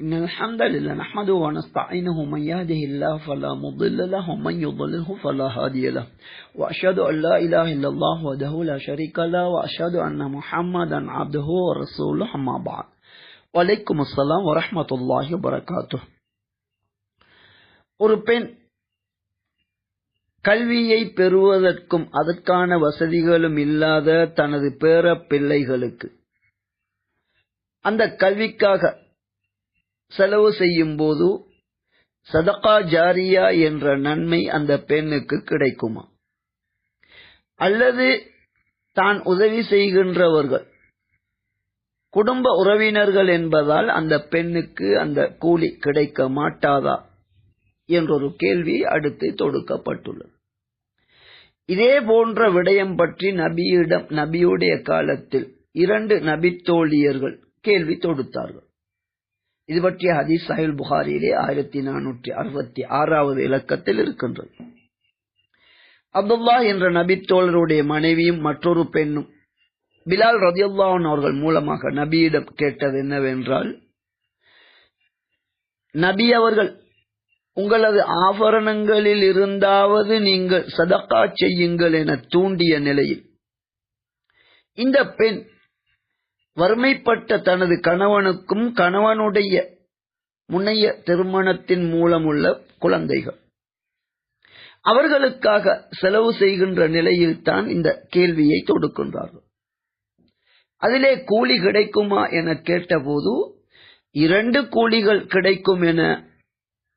إن الحمد لله نحمده ونستعينه من يهده الله فلا مضل له ومن يضلله فلا هادي له. وأشهد أن لا إله إلا الله وحده لا شريك له وأشهد أن محمدا عبده ورسوله أما بعد. وعليكم السلام ورحمة الله وبركاته. أوروبين கல்வியை பெறுவதற்கும் அதற்கான வசதிகளும் இல்லாத தனது பேர பிள்ளைகளுக்கு அந்த கல்விக்காக செலவு செய்யும் போது சதகா ஜாரியா என்ற நன்மை அந்த பெண்ணுக்கு கிடைக்குமா? அல்லது தான் உதவி செய்கின்றவர்கள் குடும்ப உறவினர்கள் என்பதால் அந்த பெண்ணுக்கு அந்த கூலி கிடைக்க மாட்டாதா? என்றொரு கேள்வி அடுத்து தொடுக்கப்பட்டுள்ளது. இதே போன்ற விடயம் பற்றி நபியிடம் நபியுடைய காலத்தில் இரண்டு நபித்தோழியர்கள் கேள்வி தொடுத்தார்கள். இது பற்றிய ஹதீஸ் சாஹில் புகாரியிலே ஆயிரத்தி நானூற்றி அறுபத்தி ஆறாவது இலக்கத்தில் இருக்கின்றது. அப்துல்லா என்ற நபித்தோழருடைய மனைவியும் மற்றொரு பெண்ணும் பிலால் ரதியுல்லான் அவர்கள் மூலமாக நபியிடம் கேட்டது என்னவென்றால் நபி அவர்கள் உங்களது ஆபரணங்களில் இருந்தாவது நீங்கள் சதக்கா செய்யுங்கள் என தூண்டிய நிலையில் இந்த பெண் வறுமைப்பட்ட தனது கணவனுக்கும் கணவனுடைய முன்னைய திருமணத்தின் மூலமுள்ள குழந்தைகள். அவர்களுக்காக செலவு செய்கின்ற நிலையில் தான் இந்த கேள்வியை தொடுக்கின்றார்கள். அதிலே கூலி கிடைக்குமா என கேட்டபோது இரண்டு கூலிகள் கிடைக்கும் என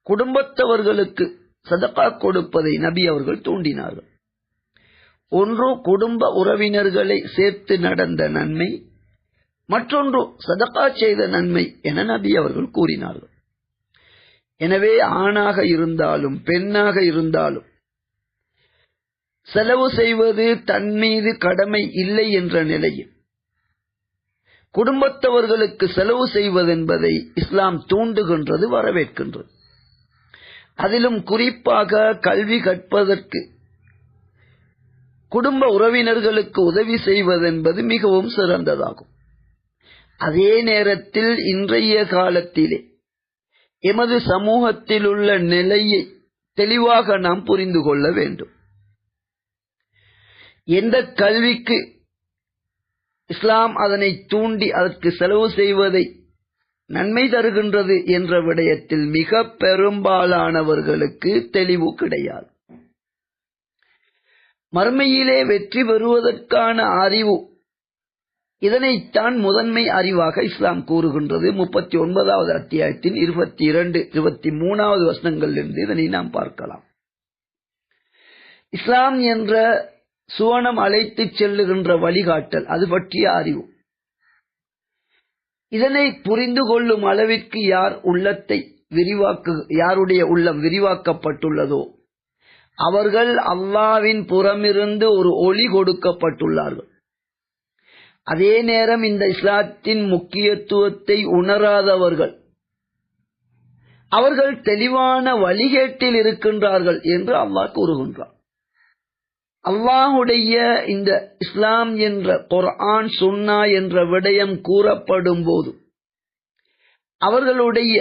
குடும்பத்தவர்களுக்கு சதப்பா கொடுப்பதை நபி அவர்கள் தூண்டினார்கள். ஒன்று குடும்ப உறவினர்களை சேர்த்து நடந்த நன்மை மற்றொன்று சதகா செய்த நன்மை என நபி அவர்கள் கூறினார்கள். எனவே ஆணாக இருந்தாலும் பெண்ணாக இருந்தாலும் செலவு செய்வது தன் மீது கடமை இல்லை என்ற நிலையில் குடும்பத்தவர்களுக்கு செலவு செய்வதென்பதை இஸ்லாம் தூண்டுகின்றது வரவேற்கின்றது. அதிலும் குறிப்பாக கல்வி கற்பதற்கு குடும்ப உறவினர்களுக்கு உதவி செய்வதென்பது மிகவும் சிறந்ததாகும். அதே நேரத்தில் இன்றைய காலத்திலே எமது சமூகத்தில் உள்ள நிலையை தெளிவாக நாம் புரிந்து கொள்ள வேண்டும். எந்த கல்விக்கு இஸ்லாம் அதனை தூண்டி அதற்கு செலவு செய்வதை நன்மை தருகின்றது என்ற விடயத்தில் மிக பெரும்பாலானவர்களுக்கு தெளிவு கிடையாது. மறுமையிலே வெற்றி பெறுவதற்கான அறிவு இதனைத்தான் முதன்மை அறிவாக இஸ்லாம் கூறுகின்றது. முப்பத்தி ஒன்பதாவது அத்தியாயத்தின் இருபத்தி இரண்டு இருபத்தி மூணாவது வசனங்களிலிருந்து இதனை நாம் பார்க்கலாம். இஸ்லாம் என்ற சுவனம் அழைத்துச் செல்லுகின்ற வழிகாட்டல் அது பற்றிய அறிவு. இதனை புரிந்து கொள்ளும் அளவிற்கு யார் உள்ளத்தை விரிவாக்கு யாருடைய உள்ளம் விரிவாக்கப்பட்டுள்ளதோ அவர்கள் அல்லாவின் புறமிருந்து ஒரு ஒளி கொடுக்கப்பட்டுள்ளார்கள். அதே நேரம் இந்த இஸ்லாத்தின் முக்கியத்துவத்தை உணராதவர்கள் அவர்கள் தெளிவான வழிகேட்டில் இருக்கின்றார்கள் என்று அல்லாஹ் கூறுகின்றார் அல்லாஹுடைய இந்த இஸ்லாம் என்ற குர்ஆன் சுன்னா என்ற விடயம் கூறப்படும் போது அவர்களுடைய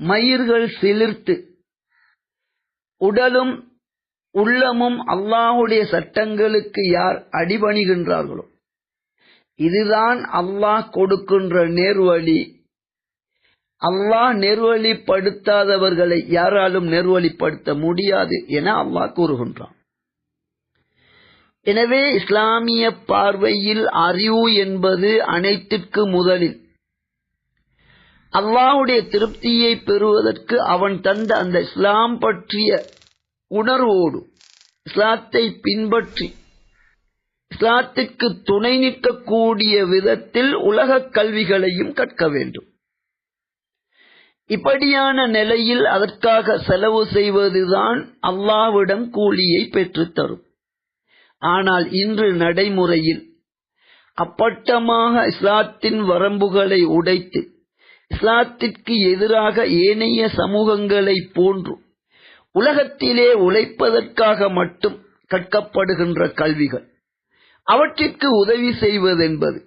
மயிர்கள் சிலிர்த்து உடலும் உள்ளமும் அல்லாஹுடைய சட்டங்களுக்கு யார் அடிபணிகின்றார்களோ. இதுதான் அல்லாஹ் கொடுக்கின்ற நேர்வழி. அல்லாஹ் நெர்வழிப்படுத்தாதவர்களை யாராலும் நெர்வழிப்படுத்த முடியாது என அல்லாஹ் கூறுகின்றான். எனவே இஸ்லாமிய பார்வையில் அறிவு என்பது அனைத்திற்கு முதலில். அல்லாஹுடைய திருப்தியை பெறுவதற்கு அவன் தந்த அந்த இஸ்லாம் பற்றிய உணர்வோடு இஸ்லாத்தை பின்பற்றி இஸ்லாத்திற்கு துணை நிற்கக்கூடிய விதத்தில் உலக கல்விகளையும் கற்க வேண்டும். இப்படியான நிலையில் அதற்காக செலவு செய்வதுதான் அல்லாவிடம் கூலியை பெற்றுத் தரும் ஆனால் இன்று நடைமுறையில் அப்பட்டமாக இஸ்லாத்தின் வரம்புகளை உடைத்து இஸ்லாத்திற்கு எதிராக ஏனைய சமூகங்களை போன்றும் உலகத்திலே உழைப்பதற்காக மட்டும் கற்கப்படுகின்ற கல்விகள். அவற்றிற்கு உதவி செய்வதென்பது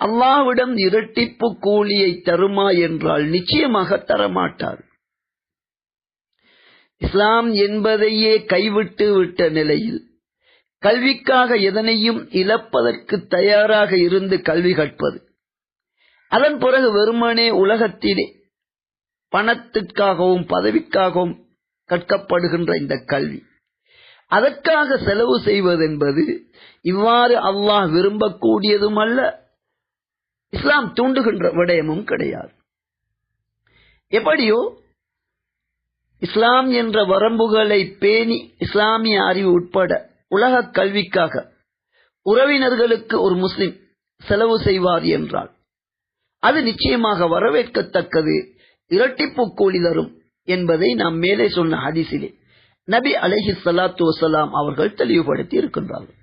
அல்லாவிடம் இரட்டிப்பு கூலியை தருமா என்றால் நிச்சயமாக தரமாட்டார். இஸ்லாம் என்பதையே கைவிட்டு விட்ட நிலையில் கல்விக்காக எதனையும் இழப்பதற்கு தயாராக இருந்து கல்வி கற்பது. அதன் பிறகு வெறுமனே உலகத்திலே பணத்திற்காகவும் பதவிக்காகவும் கற்கப்படுகின்ற இந்த கல்வி. அதற்காக செலவு செய்வதென்பது இவ்வாறு அல்லாஹ் விரும்பக்கூடியதும் அல்ல இஸ்லாம் தூண்டுகின்ற விடயமும் கிடையாது. எப்படியோ இஸ்லாம் என்ற வரம்புகளை பேணி இஸ்லாமிய அறிவு உட்பட உலக கல்விக்காக உறவினர்களுக்கு ஒரு முஸ்லிம் செலவு செய்வார் என்றால் அது நிச்சயமாக வரவேற்கத்தக்கது இரட்டிப்பு கூலி தரும் என்பதை நாம் மேலே சொன்ன ஹதீஸிலே நபி அலைஹி சலாத்து வசலாம் அவர்கள் தெளிவுபடுத்தி இருக்கின்றார்கள்.